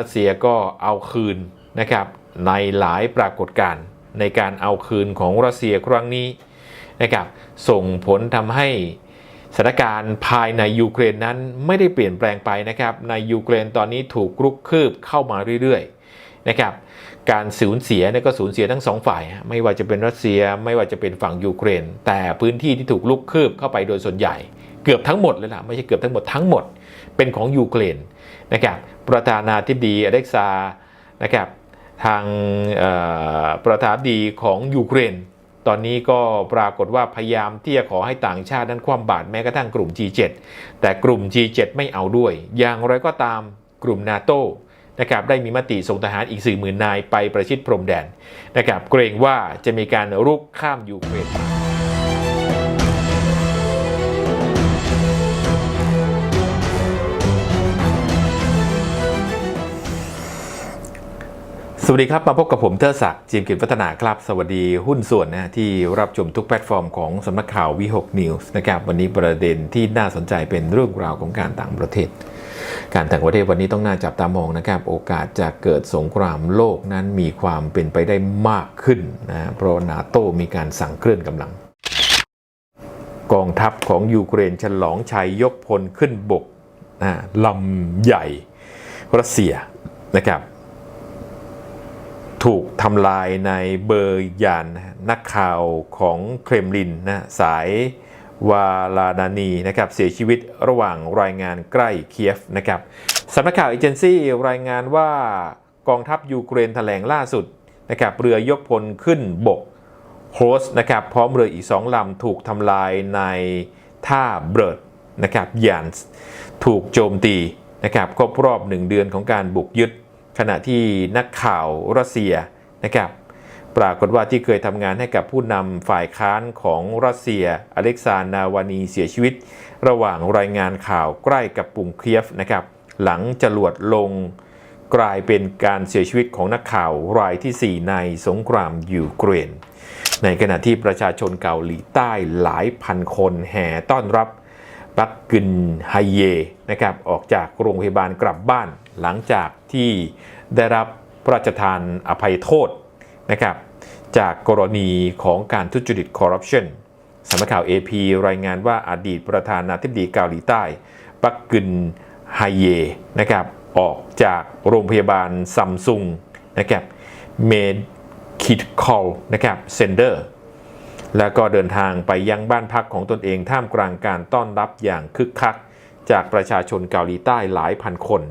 รัสเซียก็เอาคืนนะครับในหลายปรากฏการณ์ในการเอาคืนของรัสเซียครั้งนี้นะครับส่งผลทำให้สถานการณ์ภายในยูเครนนั้นไม่ได้เปลี่ยนแปลงไปนะครับ ในยูเครนตอนนี้ถูกรุกคืบเข้ามาเรื่อยๆนะครับการสูญเสียเนี่ยก็สูญเสียทั้งสองฝ่าย ไม่ว่าจะเป็นรัสเซียไม่ว่าจะเป็นฝั่งยูเครน แต่พื้นที่ที่ถูกลุกคืบเข้าไปโดยส่วนใหญ่ เกือบทั้งหมดเลยล่ะไม่ใช่เกือบทั้งหมดทั้งหมด เป็นของยูเครน นะครับประธานาธิบดีอเล็กซานะครับทางประธานาธิบดีของยูเครน ตอนนี้ก็ปรากฏว่าพยายามที่จะขอให้ต่างชาตินั้นคว่ำบาตรแม้กระทั่งกลุ่ม G7 แต่กลุ่ม G7 ไม่เอาด้วย อย่างไรก็ตามกลุ่มนาโตนะครับได้มีมติส่งทหารอีก 40,000 นายไปประชิดพรมแดนนะครับเกรงว่าจะมีการรุกข้ามยูเครน สวัสดีครับ มาพบกับผมเทอศักดิ์จีมกิจวัฒนาครับ สวัสดีหุ้นส่วนนะที่รับชมทุกแพลตฟอร์มของสำนักข่าววิหกนิวส์นะครับ วันนี้ประเด็นที่น่าสนใจเป็นเรื่องราวของการต่างประเทศ การต่างประเทศวันนี้ต้องน่าจับตามองนะครับ โอกาสจะเกิดสงครามโลกนั้นมีความเป็นไปได้มากขึ้นนะเพราะนาโตมีการสั่งเคลื่อนกำลัง กองทัพของยูเครนฉลองชัยยกพลขึ้นบกนะลำใหญ่รัสเซียนะครับ ถูกทำลายในเบอร์ยานนักข่าวของเครมลินนะสายวาลาดานีนะครับเสียชีวิตระหว่างรายงานใกล้เคียฟนะครับสำนักข่าวเอเจนซี่รายงานว่ากองทัพยูเครนแถลงล่าสุดนะครับเรือยกพลขึ้นบกโฮสนะครับพร้อมเรืออีกสองลำถูกทำลายในท่าเบิร์ดนะครับยานถูกโจมตีนะครับครบรอบหนึ่งเดือนของการบุกยึด ขณะที่นักข่าวรัสเซียนะครับปรากฏว่าที่เคยทำงานให้กับผู้นำฝ่ายค้านของรัสเซีย อเล็กซานนาวานีเสียชีวิต ระหว่างรายงานข่าวใกล้กับปุ่งเคียฟนะครับหลังจรวดลงกลายเป็นการเสียชีวิตของนักข่าวรายที่ 4 ในสงครามยูเครน ในขณะที่ประชาชนเกาหลีใต้หลายพันคนแห่ต้อนรับปักกึนไฮเยนะครับออกจากโรงพยาบาลกลับบ้าน หลังจากที่ได้รับพระราชทานอภัยโทษนะครับจากกรณีของการทุจริตคอร์รัปชันสำนักข่าว AP รายงานว่าอดีตประธานาธิบดีเกาหลีใต้ ปักกึนไฮเยนะครับออกจากโรงพยาบาลซัมซุงนะครับเมดคิดคอลนะครับเซนเดอร์แล้วก็เดินทางไปยังบ้านพักของตนเองท่ามกลางการต้อนรับอย่างคึกคัก จากประชาชนเกาหลีใต้หลายพันคน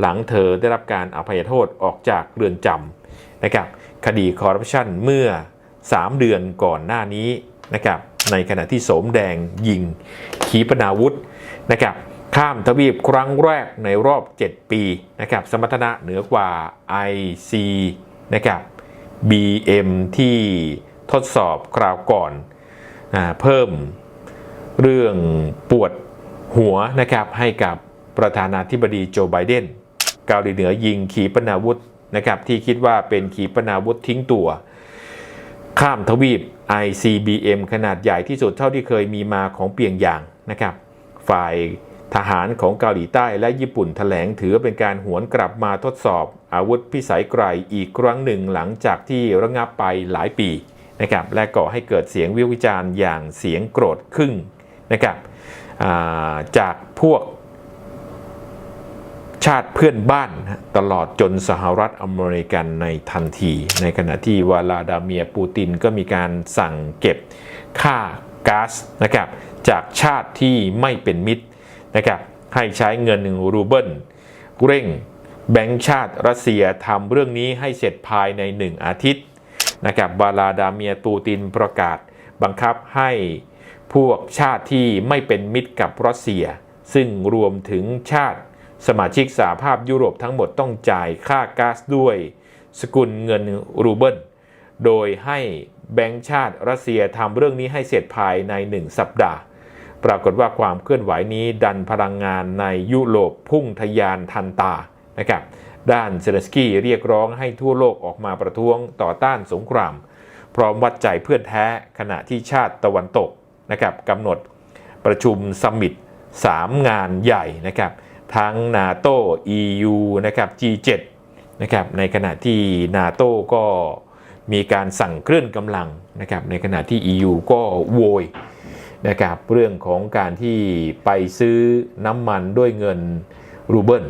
หลังเธอได้รับการอภัยโทษออกจากเรือนจำนะครับคดีคอร์รัปชันเมื่อ 3 เดือนก่อนหน้านี้นะครับในขณะที่โสมแดงยิง ขีปนาวุธนะครับข้ามทวีปครั้งแรกในรอบ 7 ปีนะครับสมรรถนะเหนือกว่า IC นะครับ BM ที่ทดสอบคราวก่อนอเพิ่มเรื่องปวดหัวนะครับให้กับประธานาธิบดีโจไบเดน เกาหลีเหนือยิงขีปนาวุธนะครับที่คิดว่าเป็นขีปนาวุธทิ้งตัว ข้ามทวีป ICBM ขนาดใหญ่ที่สุดเท่าที่เคยมีมาของเปียงยางนะครับฝ่ายทหารของเกาหลีใต้และญี่ปุ่นแถลงถือเป็นการหวนกลับมาทดสอบ อาวุธพิสัยไกลอีกครั้งหนึ่งหลังจากที่ระงับไปหลายปีนะครับและก่อให้เกิดเสียงวิวิจารณ์อย่างเสียงโกรธครึ่งนะครับจากพวก ชาติเพื่อนบ้าน ตลอดจนสหรัฐอเมริกันในทันที ในขณะที่วลาดาเมียปูตินก็มีการสั่งเก็บค่าก๊าซนะครับจากชาติที่ไม่เป็นมิตรนะครับให้ใช้เงินรูเบิลเร่งแบงก์ชาติรัสเซียทำเรื่องนี้ให้เสร็จภายใน 1 อาทิตย์นะครับวลาดาเมียปูตินประกาศบังคับให้พวกชาติที่ไม่เป็นมิตรกับรัสเซีย ซึ่งรวมถึงชาติ สมาชิกสหภาพยุโรปทั้งหมดต้องจ่ายค่าก๊าซด้วย สกุลเงินรูเบิล โดยให้แบงก์ชาติรัสเซียทำเรื่องนี้ให้เสร็จภายใน 1 สัปดาห์ ปรากฏว่าความเคลื่อนไหวนี้ดันพลังงานในยุโรปพุ่งทะยานทันตานะครับด้านเซเลนสกี้เรียกร้องให้ทั่วโลกออกมาประท้วงต่อต้านสงคราม พร้อมวัดใจเพื่อนแท้ขณะที่ชาติตะวันตกนะครับกำหนดประชุมซัมมิต3 งานใหญ่นะครับ ทั้ง NATO EU นะครับ G7 นะครับในขณะที่นาโต้ก็มีการสั่งเคลื่อนกำลังนะครับในขณะที่ EU ก็โวยนะครับเรื่องของการที่ไปซื้อน้ำมันด้วยเงินรูเบิล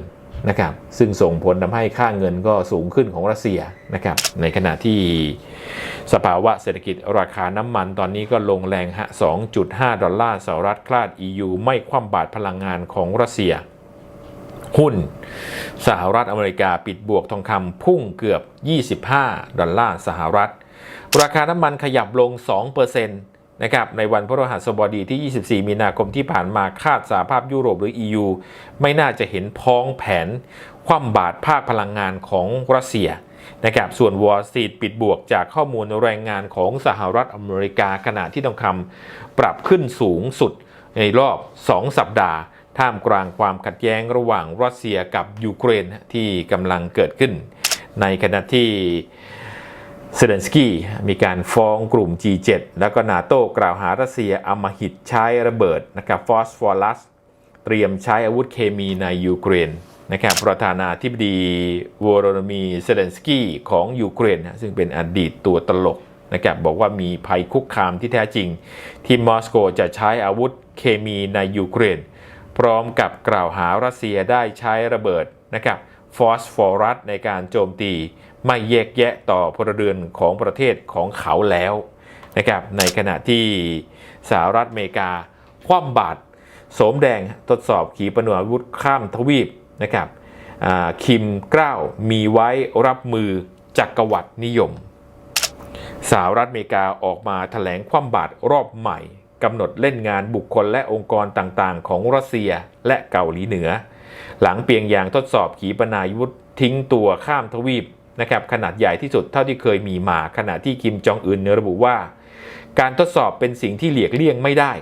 นะครับซึ่งส่งผลทำให้ค่าเงินก็สูงขึ้นของรัสเซียนะครับในขณะที่สภาวะเศรษฐกิจราคาน้ำมันตอนนี้ก็ลงแรงฮะ 2.5 ดอลลาร์สหรัฐคลาด EU ไม่คว่ำบาตรพลังงานของรัสเซีย หุ้น สหรัฐอเมริกาปิดบวกทองคำพุ่งเกือบ 25 ดอลลาร์สหรัฐ ราคาน้ำมันขยับลง 2%นะครับในวันพฤหัสบดีที่ 24 มีนาคมที่ผ่านมาคาดสหภาพยุโรปหรือ EU ไม่น่าจะเห็นพ้องแผน คว่ำบาตรภาคพลังงานของรัสเซียนะครับส่วนวอลสตรีทปิดบวกจากข้อมูลแรงงานของสหรัฐอเมริกาขณะที่ทองคำปรับขึ้นสูงสุดในรอบ 2 สัปดาห์ ท่ามกลางความขัดแย้งระหว่างรัสเซียกับยูเครนที่กำลังเกิดขึ้น ในขณะที่เซเลนสกี้มีการฟ้องกลุ่ม G7 แล้วก็นาโต้กล่าวหารัสเซียอำมหิตใช้ระเบิดนะครับฟอสฟอรัสเตรียมใช้อาวุธเคมีในยูเครนนะครับประธานาธิบดีวโรโนมีเซเลนสกี้ของยูเครนซึ่งเป็นอดีตตัวตลกนะครับบอกว่ามีภัยคุกคามที่แท้จริง ที่มอสโกจะใช้อาวุธเคมีในยูเครน พร้อมกับกล่าวหารัสเซียได้ใช้ระเบิดนะครับฟอสฟอรัสในการโจมตี ไม่แยกแยะต่อพลเรือนของประเทศของเขาแล้วนะครับในขณะที่สหรัฐอเมริกา คว่ำบาตรโสมแดงทดสอบขีปนาวุธข้ามทวีปนะครับคิมกล้าวมีไว้รับมือจักรวรรดินิยมสหรัฐอเมริกาออกมาแถลงคว่ำบาตรรอบใหม่ กำหนดเล่นงานบุคคลและองค์กรต่างๆ ของรัสเซียและเกาหลีเหนือ หลังเปียงยางทดสอบขีปนาวุธทิ้งตัวข้ามทวีปนะครับขนาดใหญ่ที่สุดเท่าที่เคยมีมาขณะที่คิมจองอึนระบุว่า การทดสอบเป็นสิ่งที่เลียกเลี่ยงไม่ได้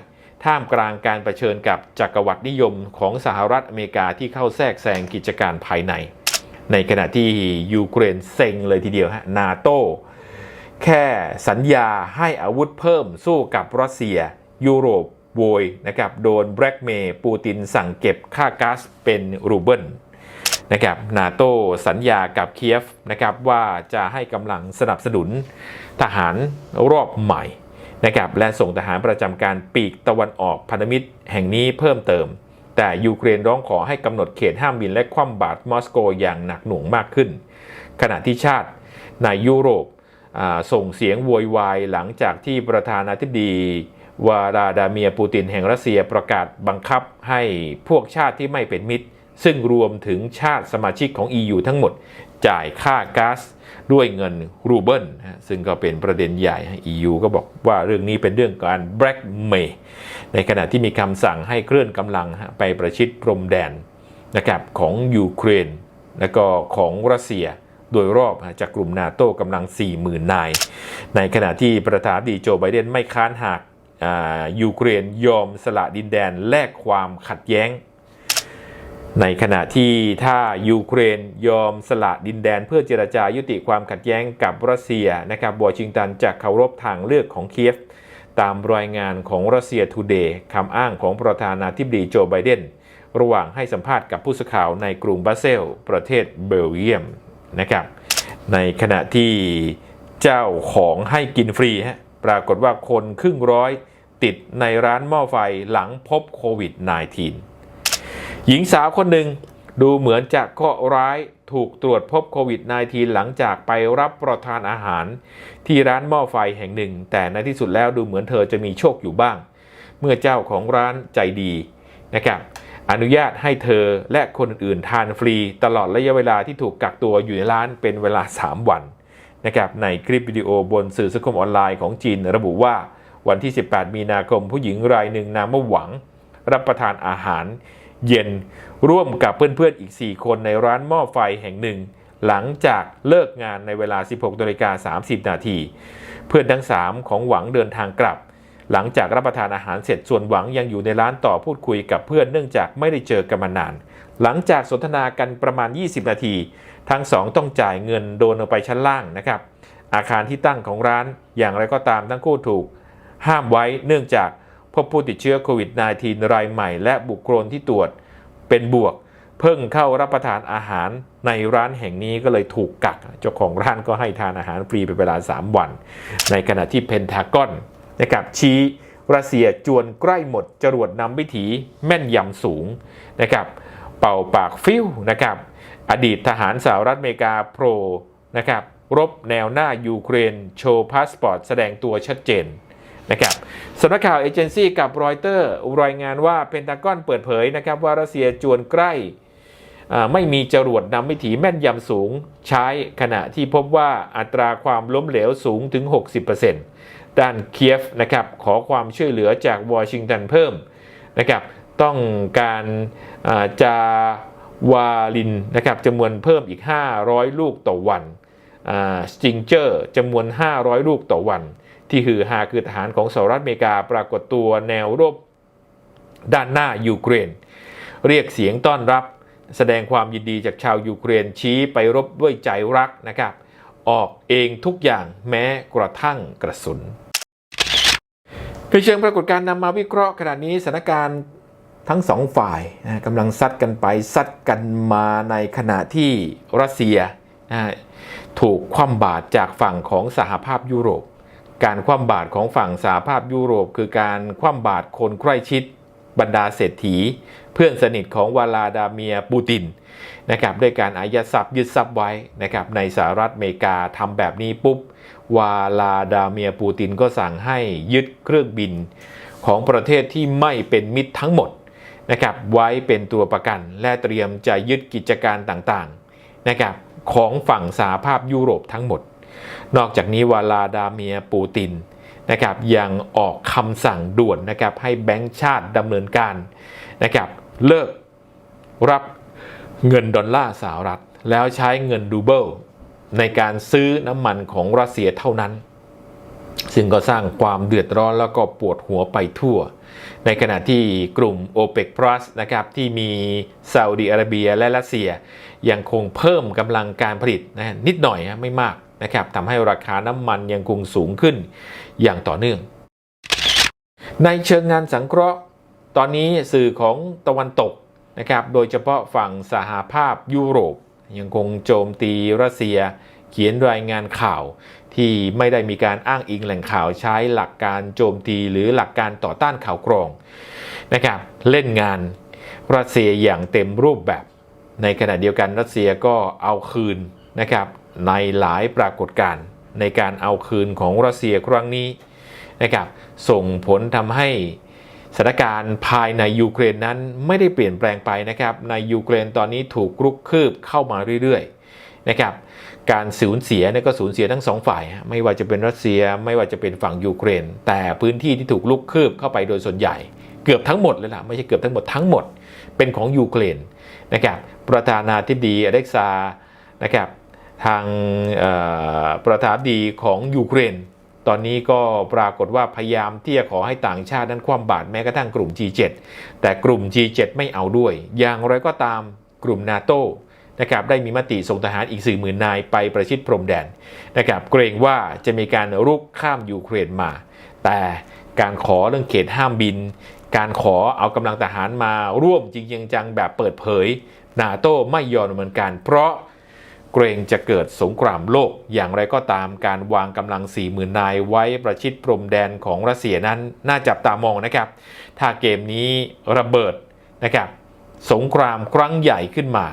ท่ามกลางการรเผชิญกับจักรวรรดินิยมของสหรัฐอเมริกาที่เข้าแทรกแซงกิจการภายใน ในขณะที่ยูเครนเซ็งเลยทีเดียวฮะนาโตแค่สัญญาให้อาวุธเพิ่มสู้กับรัสเซีย ยุโรปโวยนะครับโดนแบล็กเมย์ปูตินสั่งเก็บค่าก๊าซเป็นรูเบิลนะครับนาโตสัญญากับเคียฟนะครับว่าจะให้กำลังสนับสนุนทหารรอบใหม่นะครับและส่งทหารประจำการปีกตะวันออกพันธมิตรแห่งนี้เพิ่มเติม แต่ยูเครนร้องขอให้กำหนดเขตห้ามบินและคว่ำบาตรมอสโกอย่างหนักหน่วงมากขึ้น ขณะที่ชาติในยุโรปส่งเสียงโวยวายหลังจากที่ประธานาธิบดี วาลาดาเมียปูตินแห่งรัสเซียประกาศบังคับให้พวกชาติที่ไม่เป็นมิตร ซึ่งรวมถึงชาติสมาชิกของ EU ทั้งหมดจ่ายค่าก๊าซด้วยเงินรูเบิลซึ่งก็เป็นประเด็นใหญ่ EU ก็บอกว่าเรื่องนี้เป็นเรื่องการแบล็กเมย์ในขณะที่มีคำสั่งให้เคลื่อนกำลังไปประชิดพรมแดนนะครับของยูเครน และก็ของรัสเซียโดยรอบจากกลุ่มนาโต้กำลัง 40,000 นาย ในขณะที่ประธานดีโจไบเดนไม่ค้านหาก ยูเครนยอมสละดินแดนแลกความขัดแย้ง ในขณะที่ถ้ายูเครนยอมสละดินแดนเพื่อเจรจายุติความขัดแย้งกับรัสเซียนะครับวอชิงตันจะเคารพทางเลือกของเคียฟ ตามรายงานของรัสเซียทูเดย์คำอ้างของประธานาธิบดีโจไบเดนระหว่างให้สัมภาษณ์กับผู้สื่อข่าวในกรุงบาเซล ประเทศเบลเยียมนะครับในขณะที่เจ้าของให้กินฟรีฮะปรากฏว่าคนครึ่งร้อย ติดในร้านหม้อไฟหลังพบโควิด -19 หญิงสาวคนหนึ่งดูเหมือนจะเคราะร้ายถูกตรวจพบโควิด -19 หลังจากไปรับประทานอาหาร ที่ร้านหม้อไฟแห่งหนึ่ง แต่ในที่สุดแล้วดูเหมือนเธอจะมีโชคอยู่บ้าง เมื่อเจ้าของร้านใจดีนะครับอนุญาตให้เธอและคนอื่นทานฟรี ตลอดระยะเวลาที่ถูกกักตัวอยู่ในร้านเป็นเวลา 3 วันนะครับในคลิปวิดีโอบนสื่อสังคมออนไลน์ของจีนระบุว่า วันที่ 18 มีนาคม ผู้หญิงรายหนึ่งนามว่าหวัง รับประทานอาหาร เย็นร่วมกับเพื่อนๆอีก 4 คนในร้านหม้อไฟแห่งหนึ่ง หลังจากเลิกงานในเวลา 16นาฬิกา30 นาที เพื่อนทั้ง 3 ของหวังเดินทางกลับ หลังจากรับประทานอาหารเสร็จส่วนหวังยังอยู่ในร้านต่อพูดคุยกับเพื่อนเนื่องจากไม่ได้เจอกันมานาน หลังจากสนทนากันประมาณ 20 นาที ทั้งสองต้องจ่ายเงินโดนลงไปชั้นล่างนะครับอาคารที่ตั้งของร้านอย่างไรก็ตามทั้งคู่ถูก ห้ามไว้เนื่องจากพบผู้ติดเชื้อโควิด -19 รายใหม่และบุคคลที่ตรวจเป็นบวก เพิ่งเข้ารับประทานอาหารในร้านแห่งนี้ก็เลยถูกกัก เจ้าของร้านก็ให้ทานอาหารฟรีเป็นเวลา 3 วัน ในขณะที่เพนทากอนนะครับชี้รัสเซียจวนใกล้หมดจรวดนำวิถีแม่นยำสูงนะครับเป่าปากฟิวนะครับอดีตทหารสหรัฐอเมริกาโปรนะครับรบแนวหน้ายูเครน โชว์พาสปอร์ตแสดงตัวชัดเจน นะครับสำนักข่าวเอเจนซี่กับรอยเตอร์รายงานว่าเพนทากอนเปิดเผยนะครับว่ารัสเซียจวนใกล้ไม่มีจรวดนำวิถีแม่นยำสูงใช้ขณะที่พบว่าอัตราความล้มเหลวสูงถึง 60%ด้านเคียฟนะครับขอความช่วยเหลือจากวอชิงตันเพิ่มนะครับต้องการจาวาลินนะครับจำนวนเพิ่มอีก 500 ลูกต่อวันสติงเจอร์จำนวน 500 ลูกต่อวัน ที่คือหาคือทหารของสหรัฐอเมริกาปรากฏตัวแนวรบด้านหน้ายูเครน เรียกเสียงต้อนรับ แสดงความยินดีจากชาวยูเครนชี้ไปรบด้วยใจรักนะครับ ออกเองทุกอย่างแม้กระทั่งกระสุนในเชิงปรากฏการณ์นำมาวิเคราะห์ขณะนี้สถานการณ์ทั้งสองฝ่ายนะกำลังซัดกันไปซัดกันมาในขณะที่รัสเซียนะถูกคว่ำบาตรจากฝั่งของสหภาพยุโรป การคว่ำบาตรของฝั่งสหภาพยุโรป คือการคว่ำบาตรคนใกล้ชิดบรรดาเศรษฐี เพื่อนสนิทของวลาดาเมียปูตินนะครับด้วยการอายัดทรัพย์ยึดทรัพย์ไว้นะครับในสหรัฐอเมริกาทำแบบนี้ปุ๊บวาลาดาเมียปูตินก็สั่งให้ยึดเครื่องบินของประเทศที่ไม่เป็นมิตรทั้งหมดนะครับไว้เป็นตัวประกัน และเตรียมจะยึดกิจการต่างๆนะครับของฝั่งสหภาพยุโรปทั้งหมด นอกจากนี้วาลาดาเมียปูตินนะครับยังออกคำสั่งด่วนนะครับให้แบงก์ชาติดำเนินการนะครับเลิกรับเงินดอลลาร์สหรัฐ แล้วใช้เงินรูเบิลในการซื้อน้ำมันของรัสเซียเท่านั้น ซึ่งก็สร้างความเดือดร้อนแล้วก็ปวดหัวไปทั่ว ในขณะที่กลุ่ม OPEC Plus นะครับที่มีซาอุดีอาระเบียและรัสเซีย ยังคงเพิ่มกำลังการผลิตนะนิดหน่อยไม่มาก นะครับทำให้ราคาน้ำมันยังคงสูงขึ้นอย่างต่อเนื่อง ในเชิงงานสังเคราะห์ ตอนนี้สื่อของตะวันตกนะครับโดยเฉพาะฝั่งสหภาพยุโรป ยังคงโจมตีรัสเซีย เขียนรายงานข่าวที่ไม่ได้มีการอ้างอิงแหล่งข่าวใช้หลักการโจมตีหรือหลักการต่อต้านข่าวกรองนะครับเล่นงานรัสเซียอย่างเต็มรูปแบบ ในขณะเดียวกันรัสเซียก็เอาคืนนะครับ ในหลายปรากฏการณ์ในการเอาคืนของรัสเซียครั้งนี้นะครับส่งผลทำให้สถานการณ์ภายในยูเครนนั้นไม่ได้เปลี่ยนแปลงไปนะครับในยูเครนตอนนี้ถูกรุกคืบเข้ามาเรื่อยๆนะครับการสูญเสียเนี่ยก็สูญเสียทั้งสองฝ่าย ไม่ว่าจะเป็นรัสเซียไม่ว่าจะเป็นฝั่งยูเครน แต่พื้นที่ที่ถูกลุกคืบเข้าไปโดยส่วนใหญ่ เกือบทั้งหมดเลยล่ะไม่ใช่เกือบทั้งหมดทั้งหมดเป็นของยูเครนนะครับประธานาธิบดีอเล็กซานะครับ ทางประธานดีของยูเครน ตอนนี้ก็ปรากฏว่าพยายามที่จะขอให้ต่างชาตินั้นคว่ำบาตรแม้กระทั่งกลุ่ม G7 แต่กลุ่ม G7 ไม่เอาด้วย อย่างไรก็ตามกลุ่มนาโตนะครับได้มีมติส่งทหารอีก4 0,000นายไปประชิดพรมแดนนะครับเกรงว่าจะมีการรุกข้ามยูเครนมา แต่การขอเรื่องเขตห้ามบิน การขอเอากำลังทหารมาร่วมจริงจังแบบเปิดเผย นาโต้ไม่ยอมดำเนินการ เพราะ เกรงจะเกิดสงครามโลก อย่างไรก็ตามการวางกำลัง 40,000 นายไว้ประชิดพรมแดนของรัสเซียนั้น น่าจับตามองนะครับ ถ้าเกมนี้ระเบิดนะครับ สงครามครั้งใหญ่ขึ้นมา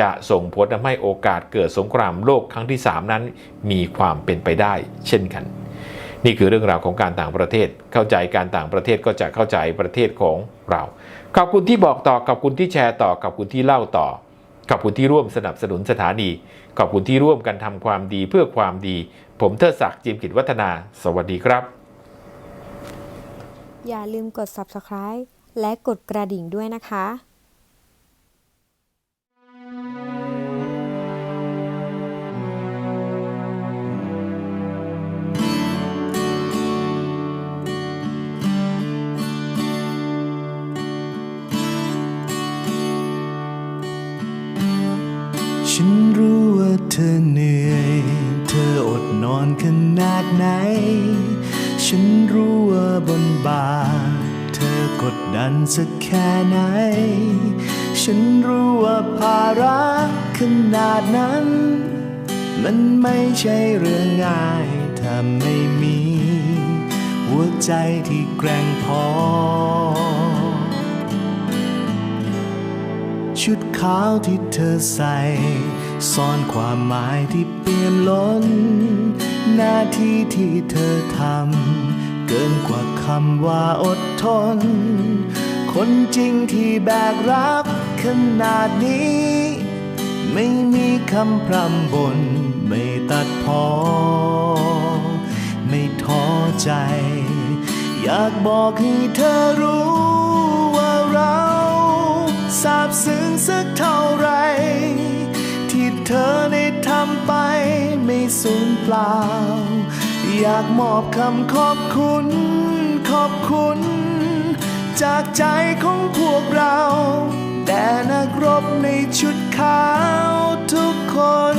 จะส่งผลทำให้โอกาสเกิดสงครามโลกครั้งที่ 3 นั้น มีความเป็นไปได้ เช่นกัน นี่คือเรื่องราวของการต่างประเทศ เข้าใจการต่างประเทศก็จะเข้าใจประเทศของเรา ขอบคุณที่บอกต่อ ขอบคุณที่แชร์ต่อ ขอบคุณที่เล่าต่อ ขอบคุณที่ร่วมสนับสนุนสถานี ขอบคุณที่ร่วมกันทำความดีเพื่อความดี ผมเทิดศักดิ์จิมกิจวัฒนา สวัสดีครับ อย่าลืมกด subscribe และกดกระดิ่งด้วยนะคะ เธอเหนื่อย เธออดนอนขนาดไหน ฉันรู้ว่าบนบาเธอกดดันสักแค่ไหน ฉันรู้ว่าภาระขนาดนั้น มันไม่ใช่เรื่องง่ายถ้าไม่มี หัวใจที่แกร่งพอ ชุดขาวที่เธอใส่ ซ่อนความหมายที่เปี่ยมล้น หน้าที่ที่เธอทำ เกินกว่าคำว่าอดทน คนจริงที่แบกรับขนาดนี้ ไม่มีคำพร่ำบน ไม่ตัดพอ ไม่ท้อใจ อยากบอกให้เธอรู้ ซาบซึ้งสักเท่าไร ที่เธอได้ทำไปไม่สูญเปล่า อยากมอบคำขอบคุณ ขอบคุณ จากใจของพวกเรา แต่นักรบในชุดขาวทุกคน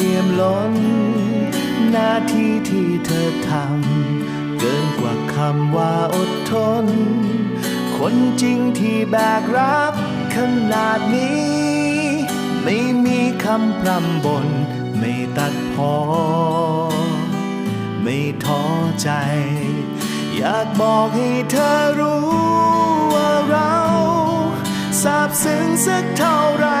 รียมล้น หน้าที่ที่เธอทำเกินกว่าคำว่าอดทน คนจริงที่แบกรับขนาดนี้ ไม่มีคำพร่ำบนไม่ตัดพอ ไม่ท้อใจ อยากบอกให้เธอรู้ว่าเราซาบซึ้งสักเท่าไหร่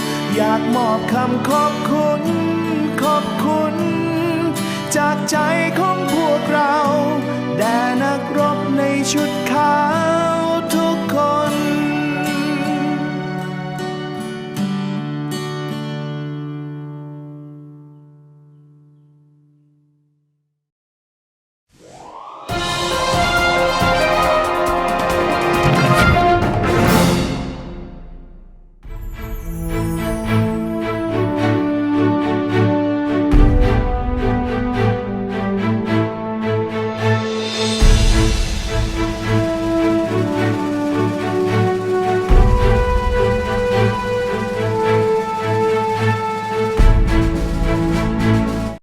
อยากมอบคำขอบคุณ ขอบคุณ จากใจของพวกเรา แด่นักรบในชุดขาว